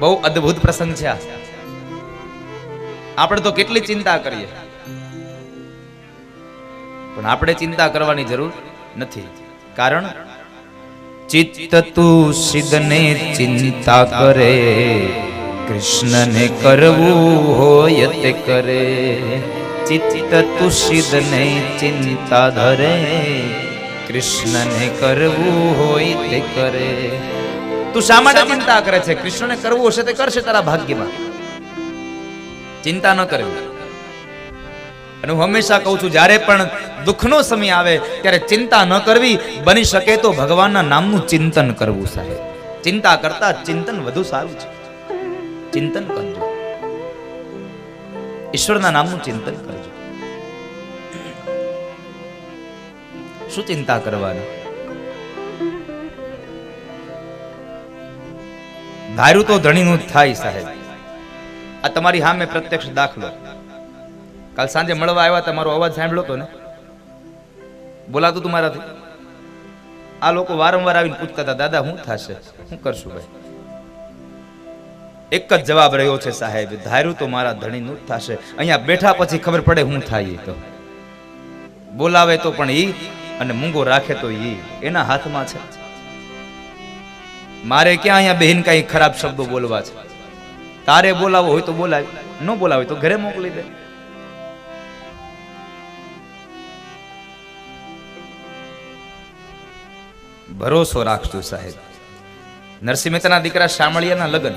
બહુ અદ્ભુત પ્રસંગ છે આપણે તો કેટલી ચિંતા કરીએ. પણ આપણે ચિંતા કરવાની જરૂર નથી. કારણ ચિત્ત તું સિદ્ધને ચિંતા કરે. કૃષ્ણને કરવું હોય તે કરે. ચિત્ત તું સિદ્ધને ચિંતા ધરે. કૃષ્ણને કરવું હોય તે કરે. તું શા માટે ચિંતા કરે છે? કૃષ્ણને કરવું હશે તે કરશે તારા ભાગ્યમાં. ચિંતા ન કરવી અને હું હંમેશા કહું છું, જ્યારે પણ દુઃખનો સમય આવે, ત્યારે ચિંતા ન કરવી. બની શકે તો ભગવાનના નામનું ચિંતન કરવું સાહેબ. ચિંતા કરતા ચિંતન વધુ સારું છે. ચિંતન કરજો. ઈશ્વરના નામનું ચિંતન કરજો. શું ચિંતા કરવાની? ધાર્યું તો ધણીનું જ થાય સાહેબ. આ તમારી સામે પ્રત્યક્ષ દાખલો. કાલ સાંજે મળવા આવ્યા તમારો અવાજ સાંભળ્યો તો ને? બોલાતું તું મારાથી. આ લોકો વારંવાર આવીને પૂછતા હતા, દાદા, શું થશે? શું કરશું ભાઈ? એક જ જવાબ રહ્યો છે સાહેબ, ધાર્યું તો મારા ધણીનું જ થશે. અહીંયા બેઠા પછી ખબર પડે શું થાય તો. બોલાવે તો પણ ઈ અને મૂંગો રાખે તો ઈ. એના હાથમાં છે. મારે ક્યાં અહીંયા બહેન કઈ ખરાબ શબ્દો બોલવા છે? તારે બોલાવો હોય તો બોલાય, ન બોલાવે તો ઘરે મોકલી દે. ભરોસો રાખજો સાહેબ. નરસિંહ મહેતાના દીકરા શામળિયાના લગ્ન.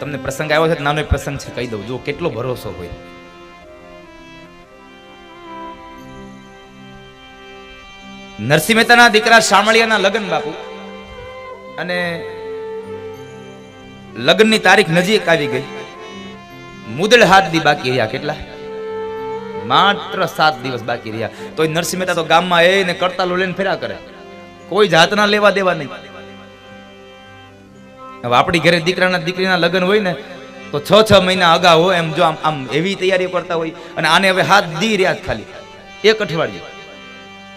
તમને પ્રસંગ આવ્યો છે નાનો પ્રસંગ છે, કહી દઉં. જો કેટલો ભરોસો હોય. નરસિંહ મહેતાના દીકરા શામળિયાના લગ્ન બાપુ અને લગ્નની તારીખ નજીક આવી ગઈ. મુદળ હાથ દી બાકી રહ્યા કેટલા? માત્ર સાત દિવસ બાકી રહ્યા. તો નરસિંહ મહેતા તો ગામમાં એ ને કરતા લઈને ફેરા કરે. કોઈ જાતના લેવા દેવા નહીં. હવે આપણી ઘરે દીકરાના દીકરીના લગ્ન હોય ને, તો છ છ મહિના અગાઉ એમ જો આમ આમ એવી તૈયારી કરતા હોય. અને આને હવે હાથ દી રહ્યા ખાલી. એક અઠવાડિયું.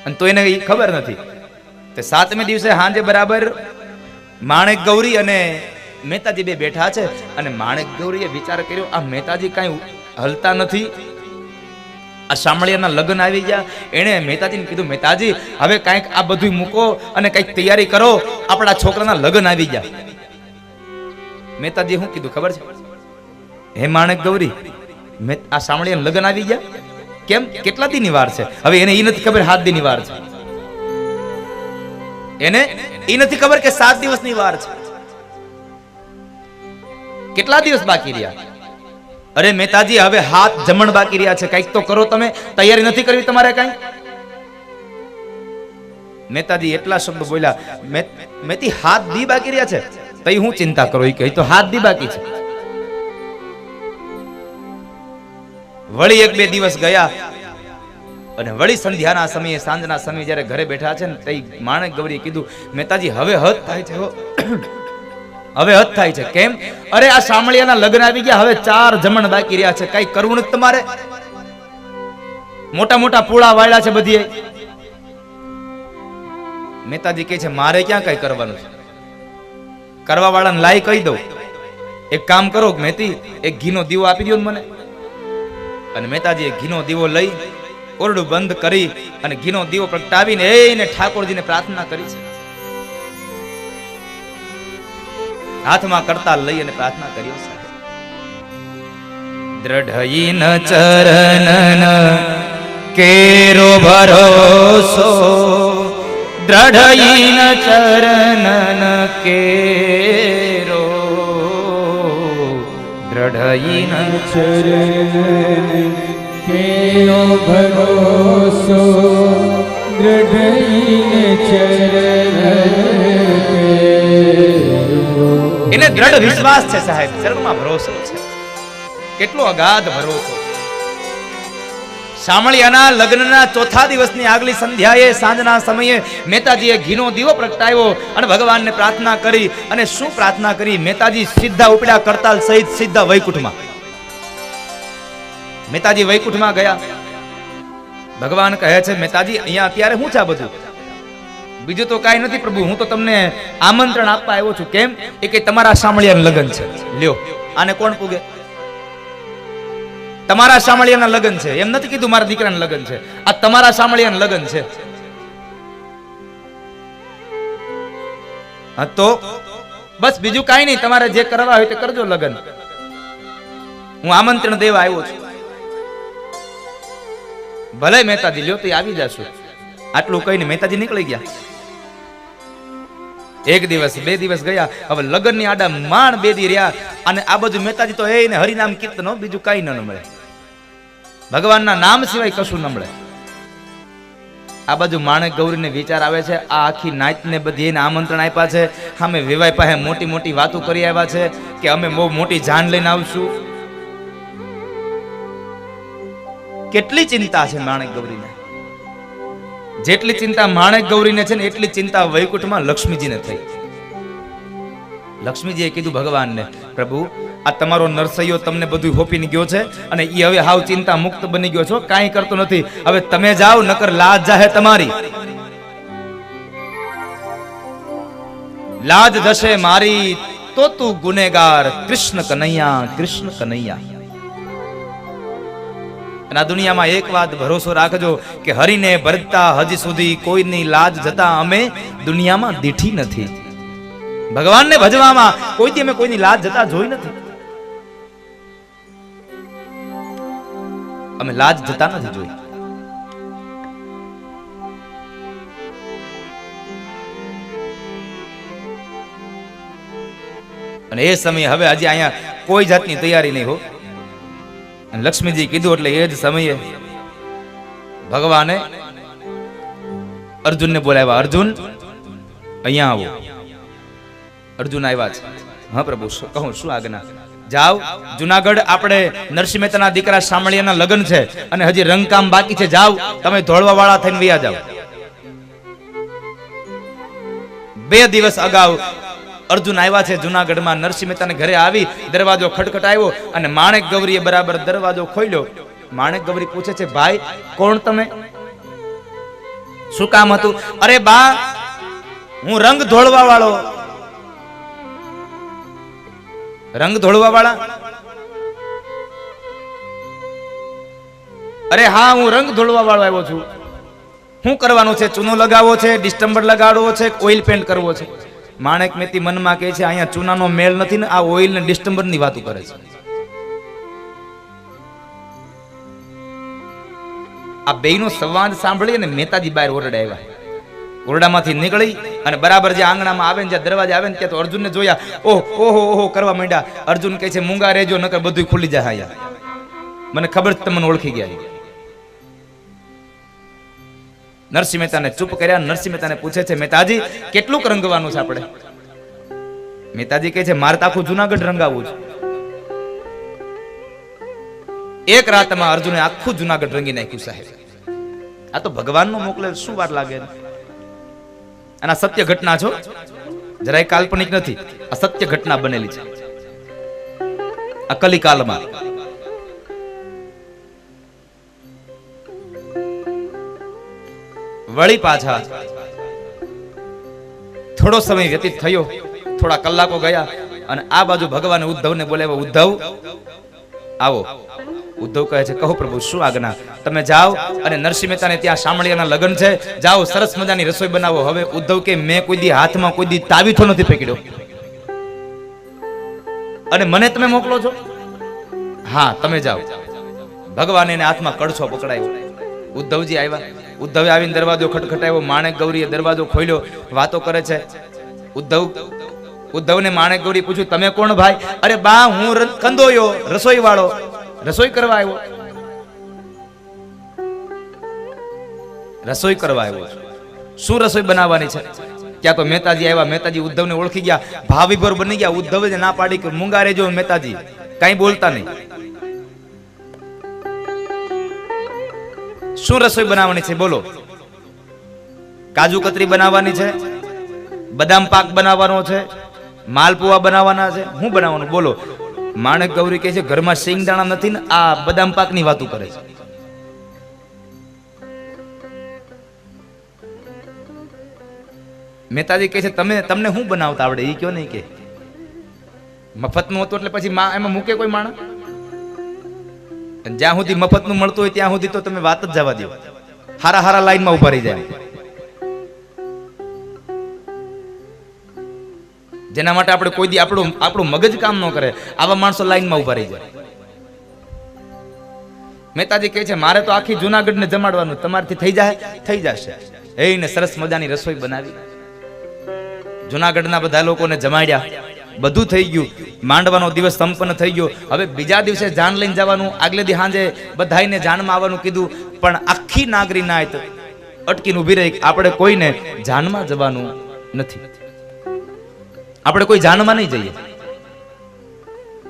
અને તો એને ખબર નથી. તે સાતમે દિવસે સાંજે બરાબર માણેક ગૌરી અને મહેતાજી બે બેઠા છે અને માણેક ગૌરીએ વિચાર કર્યો, આ મહેતાજી કાંઈ હલતા નથી. આ શામળિયાના લગ્ન આવી ગયા. એણે મહેતાજીને કીધું, મહેતાજી, હવે કાંઈક આ બધું મૂકો અને કંઈક તૈયારી કરો. આપણા છોકરાના લગ્ન આવી ગયા. મહેતાજી શું કીધું ખબર છે? હે માણેક ગૌરી આ શામળિયાના લગ્ન આવી ગયા? કેમ? કેટલા દીની વાર છે? હવે એને એ નથી ખબર હાથ દીની વાર છે. એને એ નથી ખબર કે સાત દિવસની વાર છે. કેટલા દિવસ બાકી રહ્યા? અરે મહેતાજી, હવે હાથ જમણ બાકી રહ્યા છે. કંઈક તો કરો તમે. તૈયારી નથી કરવી તમારે કઈ? મહેતાજી, એટલા શબ્દ બોલ્યા. મેતી હાથ દી બાકી રહ્યા છે? તઈ હું ચિંતા કરો? એ કહી, તો હાથ દી બાકી છે. વળી એક બે દિવસ ગયા. અને વળી સંધ્યાના સમયે, સાંજના સમયે જ્યારે ઘરે બેઠા છે ને, તે માણેક ગૌરીએ કીધું, મહેતાજી, હવે હદ થાય છે હવે હદ થાય છે. કેમ? અરે, આ શામળિયાના લગ્ન આવી ગયા, હવે ચાર જમણ બાકી રહ્યા છે. કઈ કરવું નથી તમારે? મોટા મોટા પૂળા વાળ્યા છે બધી મહેતાજી કહે છે, મારે ક્યાં કઈ કરવાનું છે? કરવા વાળાને લાઈ કહી દઉં. એક કામ કરો, મહેતી, એક ઘીનો દીવો આપી દો મને. અને મહેતાજીએ ઘીનો દીવો લઈ ઓરડું બંધ કરી અને ઘીનો દીવો પ્રગટાવીને એને ઠાકોરજીને પ્રાર્થના કરી છે. હાથમાં કરતા લઈ અને પ્રાર્થના કરી છે દ્રઢઈન ચરણન કેરો ભરોસો. દ્રઢઈન ચરણન કેરો. દ્રઢઈન ચરણ કેરો ભરોસો, દ્રઢઈને ચરણ એને દ્રઢ વિશ્વાસ છે સાહેબ, ચરણમાં ભરોસો છે. કેટલો અગાધ ભરોસો. શામળિયાના લગ્નના ચોથા દિવસની આગલી સંધ્યાએ, સાંજના સમયે મહેતાજીએ ઘીનો દીવો પ્રગટાવ્યો અને ભગવાનને પ્રાર્થના કરી અને શું પ્રાર્થના કરી? મહેતાજી સીધા ઉપડ્યા કરતાલ સહિત સીધા વૈકુંઠમાં. મહેતાજી વૈકુંઠમાં ગયા. ભગવાન કહે છે, મહેતાજી, અહીંયા અત્યારે શું છે આ બધું? બીજું તો કાંઈ નથી, પ્રભુ, હું તો તમને આમંત્રણ આપવા આવ્યો છું. કેમ? એ કે તમારા સામળિયાનું લગ્ન છે. લ્યો, આને કોણ પૂગે? તમારા સામળિયાના લગ્ન છે. એમ નથી કીધું મારા દીકરાના લગ્ન છે. આ તમારા સામળિયાના લગ્ન છે. હા તો? બસ બીજું કાંઈ નહીં. તમારે જે કરવા હોય તે કરજો લગ્ન. હું આમંત્રણ દેવા આવ્યો છું. ભલે મહેતાજી, લ્યો તો આવી જશો. આટલું કહીને મહેતાજી નીકળી ગયા. એક દિવસ, બે દિવસ ગયા, હવે લગ્નની આડા માણ બે દી રહ્યા અને આ બાજુ મહેતાજી તો એ ને હરિનામ કીર્તનો, બીજું કઈ ન મળે ભગવાનના નામ સિવાય કશું ન મળે આ બાજુ માણેક ગૌરીને વિચાર આવે છે, આ આખી નાચને બધી એને આમંત્રણ આપ્યા છે. અમે વિવાહ પાસે મોટી મોટી વાતો કરી આવ્યા છે કે અમે બહુ મોટી જાન લઈને આવશું. કેટલી ચિંતા છે માણેક ગૌરીને? જેટલી ચિંતા માણેક ગૌરીને છે ને, એટલી ચિંતા વૈકુંઠમાં લક્ષ્મીજીને થઈ. લક્ષ્મીજીએ કીધું, ભગવાનને, પ્રભુ, આ તમારો નરસૈયો તમને બધું હોપીને ગયો છે અને એ હવે હાવ ચિંતા મુક્ત બની ગયો છો, કાંઈ કરતો નથી. હવે તમે જાઓ, નકર લાજ જાહે તમારી. લાજ જશે મારી, તો તું ગુનેગાર, કૃષ્ણ કનૈયા કૃષ્ણ કનૈયા. અને આ દુનિયામાં એક વાત ભરોસો રાખજો કે હરિને ભરતા હજી સુધી કોઈની લાજ જતા અમે દુનિયામાં દીઠી નથી. ભગવાનને ભજવામાં કોઈથી અમે કોઈની લાજ જતા જોઈ નથી. અમે લાજ જતા નથી જોઈ. અને એ સમયે હવે હજી અહીંયા કોઈ જાતની તૈયારી નહીં હો. અને લક્ષ્મીજી કીધું એટલે એ જ સમયે ભગવાને અર્જુનને બોલાવ્યા, અર્જુન, અહીંયા આવો. અર્જુન આવ્યા છે હા પ્રભુ કહું, શું આજ્ઞા? જાઓ, જુનાગઢ આપણે નરસિંહ મહેતાના દીકરા સામળિયાના લગ્ન છે અને હજી રંગકામ બાકી છે, જાઓ, તમે ધોળવા વાળા થઈને વયા જાઓ. બે દિવસ અગાઉ અર્જુન આવ્યા છે જુનાગઢમાં. નરસિંહ મહેતાને ઘરે આવી દરવાજો ખટખટાવ્યો અને માણેક ગૌરીએ બરાબર દરવાજો ખોલ્યો. માણેક ગૌરી પૂછે છે, ભાઈ, કોણ તમે? શું કામ હતું? અરે બા, હું રંગ ધોળવા વાળો રંગ ધોળવા વાળા અરે હા, હું રંગ ધોળવા વાળો આવ્યો છું. શું કરવાનું છે? ચૂનો લગાવવો છે, ડિસ્ટમ્બર લગાડવો છે ઓઇલ પેન્ટ કરવો છે? માણેક મેતી મનમાં કહે છે, અહીંયા ચૂનાનો મેળ નથી ને આ ઓઇલ ને ડિસ્ટમ્બરની વાતો કરે છે. આ બેયનો સંવાદ સાંભળી અને મહેતાજી બહાર ઓરડા આવ્યા. ઓરડામાંથી નીકળી અને બરાબર જે આંગણામાં આવે ને, જ્યાં દરવાજે આવે ને, ત્યાં તો અર્જુનને જોયા. ઓહ, ઓહો ઓહો, કરવા માંડ્યા. અર્જુન કહે છે, મૂંગા રહેજો, નકર બધું ખુલી જાય અહીંયા. મને ખબર જ તમને ઓળખી ગયા. નરસિંહ મહેતાને ચૂપ કર્યા, નરસિંહ મહેતાને પૂછે છે, મહેતાજી કેટલું રંગવાનું છે આપણે? મહેતાજી કહે છે, મારે આખું જુનાગઢ રંગાવવું છે. એક રાતમાં અર્જુને આખું જુનાગઢ રંગી નાખ્યું, સાહેબ. આ તો ભગવાનનો મોકલે શું વાર લાગે અને આ સત્ય ઘટના છો? જરાય કાલ્પનિક નથી. આ સત્ય ઘટના બનેલી છે. આ કલિકાલમાં વળી પાછા થોડો સમય વ્યતીત થયો, થોડા કલાકો ગયા અને આ બાજુ ભગવાન ઉદ્ધવને બોલાવ્યા, ઉદ્ધવ, આવો. ઉદ્ધવ કહે છે, કહો પ્રભુ, શું આજ્ઞા? તમે જાઓ અને નરસિંહ મહેતાને ત્યાં શામળિયાના લગ્ન છે. જાઓ, સરસ મજાની રસોઈ બનાવો. હવે ઉદ્ધવ કે, મેં કોઈ દી હાથમાં કોઈ દી તાવીથો નથી પકડ્યો. અને મને તમે મોકલો છો? હા, તમે જાઓ. ભગવાન એને હાથમાં કડછો પકડાયો. ઉદ્ધવજી આવ્યા. ઉદ્ધવે આવીને દરવાજો ખટખટાવ્યો માણેક ગૌરીએ દરવાજો ખોલ્યો, વાતો કરે છે, ઉદ્ધવ, ઉદ્ધવને માણેક ગૌરી પૂછ્યું, તમે કોણ ભાઈ? અરે બા, હું કંદોયો રસોઈ વાળો રસોઈ કરવા આવ્યો? રસોઈ કરવા આવ્યો. શું રસોઈ બનાવવાની છે? ક્યાં તો મહેતાજી આવ્યા. મહેતાજી ઉદ્ધવને ઓળખી ગયા. ભાવિભર બની ગયા. ઉદ્ધવે ના પાડી કે મૂંગા રેજો મહેતાજી. કઈ બોલતા નહીં. શું રસોઈ બનાવવાની છે? બોલો. કાજુ કતરી બનાવવાની છે, બદામ પાક બનાવવાનો છે માલપુવા બનાવવાના છે શું બનાવવાનું? બોલો. માણેક ગૌરી કહે છે, ઘરમાં સિંગદાણા નથી ને, આ બદામ પાકની વાતો કરે છે. મહેતાજી કહે છે, તમે, તમને શું બનાવતા આવડે? એ કયો નહીં કે. મફતનું હતું એટલે પછી એમાં મૂકે કોઈ માણસ? જ્યાં સુધી મફતનું મળતું હોય ત્યાં સુધી તો તમે વાત જ જવા દો. હારા હારા લાઈનમાં ઊભા રહી જાય. જેના માટે આપણે કોઈ દી આપણું આપણું મગજ કામ ન કરે, આવા માણસો લાઈનમાં ઊભા રહી જાય. મહેતાજી કહે છે, મારે તો આખી જુનાગઢને જમાડવાનું, તમારથી થઈ જાય, થઈ જશે. એને સરસ મજાની રસોઈ બનાવી. જુનાગઢના બધા લોકોને જમાડ્યા. બધું થઈ ગયું. માંડવાનો દિવસ સંપન્ન થઈ ગયો. હવે બીજા દિવસે જાન લઈને જવાનું. આગલે દી સાંજે બધાઈને જાનમાં આવવાનું કીધું. પણ આખી નાગરી નાયત અટકીને ઊભી રહી. આપણે કોઈને જાનમાં જવાનું નથી. આપણે કોઈ જાનમાં નહીં જઈએ.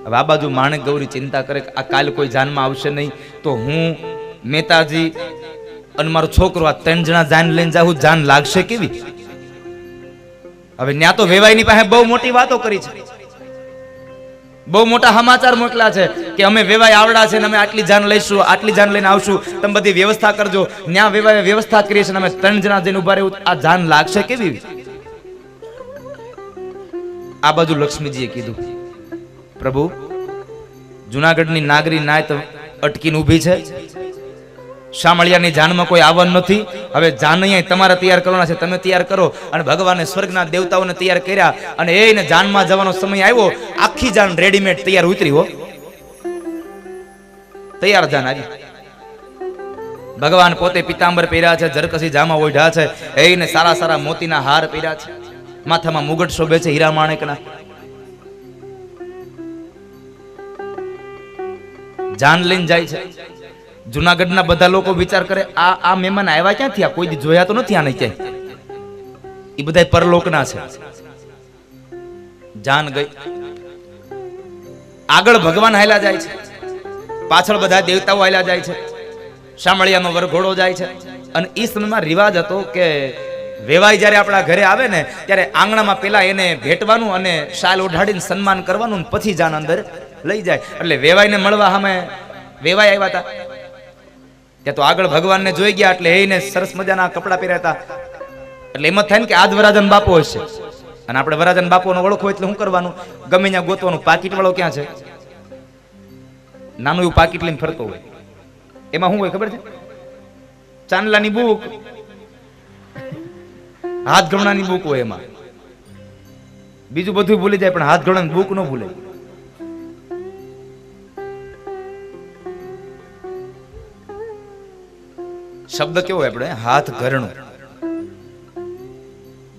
હવે આ બાજુ માણેક ગૌરી ચિંતા કરે કે આ કાલ કોઈ જાનમાં આવશે નહીં. તો હું, મહેતાજી અને મારો છોકરો આ ત્રણ જણા જાન લઈને જાઉં. જાન લાગશે કેવી? હવે ન્યા તો વેવાઈની પાસે બહુ મોટી વાતો કરી છે. બહુ મોટા સમાચાર મોકલા છે કે અમે વેવાય આવડા છે ને અમે આટલી જાન લઈશું, આટલી જાન લઈને આવશું. તમે બધી વ્યવસ્થા કરજો. ન્યા વેવાય વ્યવસ્થા કરીએ છીએ અમે ત્રણ જણા જઈને ઊભા રહેવું. આ જાન લાગશે કેવી આ બાજુ લક્ષ્મીજીએ કીધું. પ્રભુ, જુનાગઢની નાગરી તો અટકીને ઊભી છે. શામળિયાની જાનમાં કોઈ આવન નથી. હવે જાન અહીંયા તમારે તૈયાર કરવાના છે, તમે તૈયાર કરો. અને ભગવાને સ્વર્ગના દેવતાઓને તૈયાર કર્યા અને એને જાનમાં જવાનો સમય આવ્યો. આખી જાન રેડીમેડ તૈયાર ઉતરી હો. તૈયાર જાન આવી ભગવાન પોતે પિતાંબર પહેર્યા છે, જરકસી જામા ઓઢ્યા છે. એને સારા સારા મોતીના હાર પહેર્યા છે. માથામાં મુગટ શોભે છે હીરા માણેકના. જાન લઈને જાય છે. જુનાગઢના બધા લોકો વિચાર કરે, આ આ મહેમાન આવ્યા ક્યાં થયા કોઈ જોયા તો નથી આને ક્યાંય? એ બધા પરલોકના છે. જાન ગઈ. આગળ ભગવાન હાલ્યા જાય છે. પાછળ બધા દેવતાઓ હાલ્યા જાય છે. શામળિયાનો વરઘોડો જાય છે. અને એ સમયમાં રિવાજ હતો કે વેવાઈ જ્યારે આપણા ઘરે આવે ને, ત્યારે આંગણામાં પેલા એને ભેટવાનું અને શાલ ઓઢાડીને સન્માન કરવાનું પછી જાન અંદર લઈ જાય. એટલે વેવાઈને મળવા સામે વેવાઈ આવ્યા હતા. ત્યાં તો આગળ ભગવાનને જોઈ ગયા એટલે એને સરસ મજાના કપડા પહેર્યા હતા. એટલે એમ જ થાય ને કે આજ વરાજન બાપો હશે. અને આપણે વરાજન બાપોનો ઓળખો એટલે શું કરવાનું? ગમે ત્યાં ગોતવાનું. પાકીટ વાળો ક્યાં છે? નાનું એવું પાકીટ લઈને ફરતો હોય. એમાં શું હોય ખબર છે? ચાંદલાની બુક. હાથ ગમણાની બુક હોય એમાં. બીજું બધું ભૂલી જાય, પણ હાથ ગમણાની બુક ન ભૂલે શબ્દ કેવો આપણે? હાથ ઘરણું.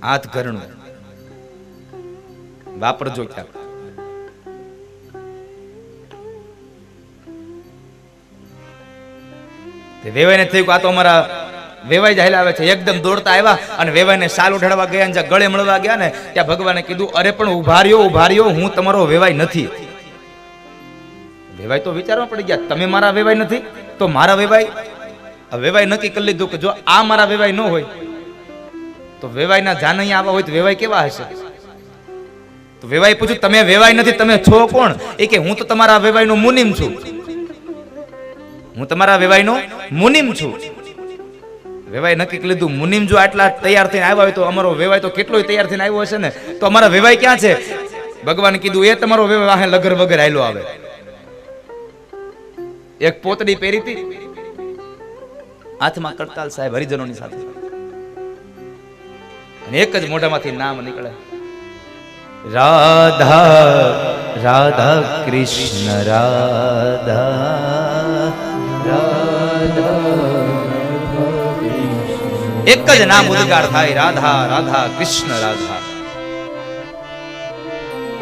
હાથ ઘરણું. વાપરજો ક્યાં વેવાઈને થયું આ તો અમારા વેવાઈ જ આવે છે. એકદમ દોડતા આવ્યા અને વેવાઈને સાલ ઉઠાડવા ગયા જ્યાં ગળે મળવા ગયા ને ત્યાં ભગવાને કીધું, અરે પણ ઊભા રહ્યો ઊભા રહ્યો હું તમારો વેવાઈ નથી. વેવાઈ તો વિચારવા પડી ગયા, તમે મારા વેવાઈ નથી? તો મારા વેવાઈ આ વેવાઈ નક્કી કરી લીધું કે જો આ મારા વેવાઈ ન હોય, તો વેવાયના અહીંયા આવા હોય તો વેવાય કેવા હશે? તો વેવાય પૂછ્યું, તમે વેવાય નથી, તમે છો કોણ? એ કે, હું તો તમારા વેવાયનો મુનિમ છું. હું તમારા વેવાયનો મુનિમ છું. વેવાય નક્કી કરી લીધું, મુનિમ જો આટલા તૈયાર થઈને આવ્યા હોય તો અમારો વેવાય તો કેટલોય તૈયાર થઈને આવ્યો હશે ને? તો અમારા વેવાય ક્યાં છે? ભગવાન કીધું, એ તમારો વેવાય લગર વગર આયલો આવે. એક પોતડી પહેરી હતી હાથમાં કરતાલ સાહેબ હરિજનોની સાથે અને એક જ મોઢામાંથી નામ નીકળે. રાધા રાધા કૃષ્ણ રાધા. એક જ નામ ઉદગાર થાય, રાધા રાધા કૃષ્ણ, રાધા.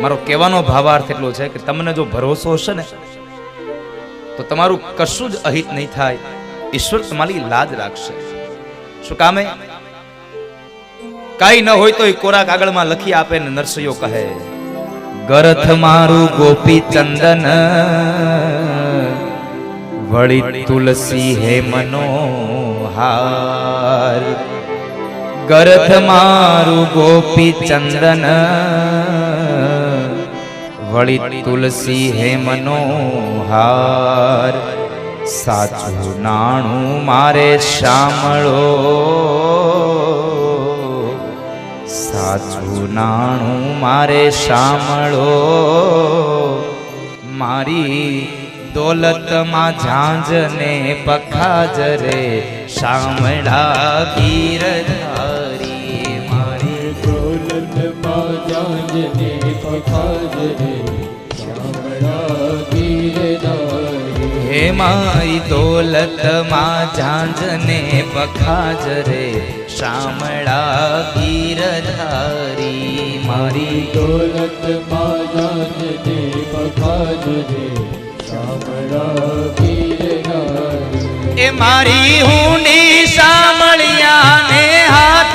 મારો કહેવાનો ભાવાર્થ એટલો છે કે તમને જો ભરોસો હશે ને, તો તમારું કશું જ અહિત નહીં થાય. ઈશ્વર તમારી લાજ રાખશે. શું કામે? કઈ ન હોય તો એ કોરા કાગળમાં લખી આપે ને નરસૈયો કહે, ગરથ મારું ગોપી ચંદન, વળી તુલસી હે મનોહાર. ગરથ મારું ગોપી ચંદન, વળી તુલસી હે મનોહાર. સાચું નાણું મારે શામળો. સાચું નાણું મારે શામળો. મારી દોલતમાં ઝાંઝને પખાજ રે, શામળા ગીરધારી મારી દોલતમાં જાંજને પખાજરે શામળા હે મારી દોલતમાં ઝાંઝને પખાજ રે. શામળા ગીરધારી મારી દોલતમાં પખાજ રે. શામળા ગીરધારી. એ મારી હુંડી શામળિયાને હાથ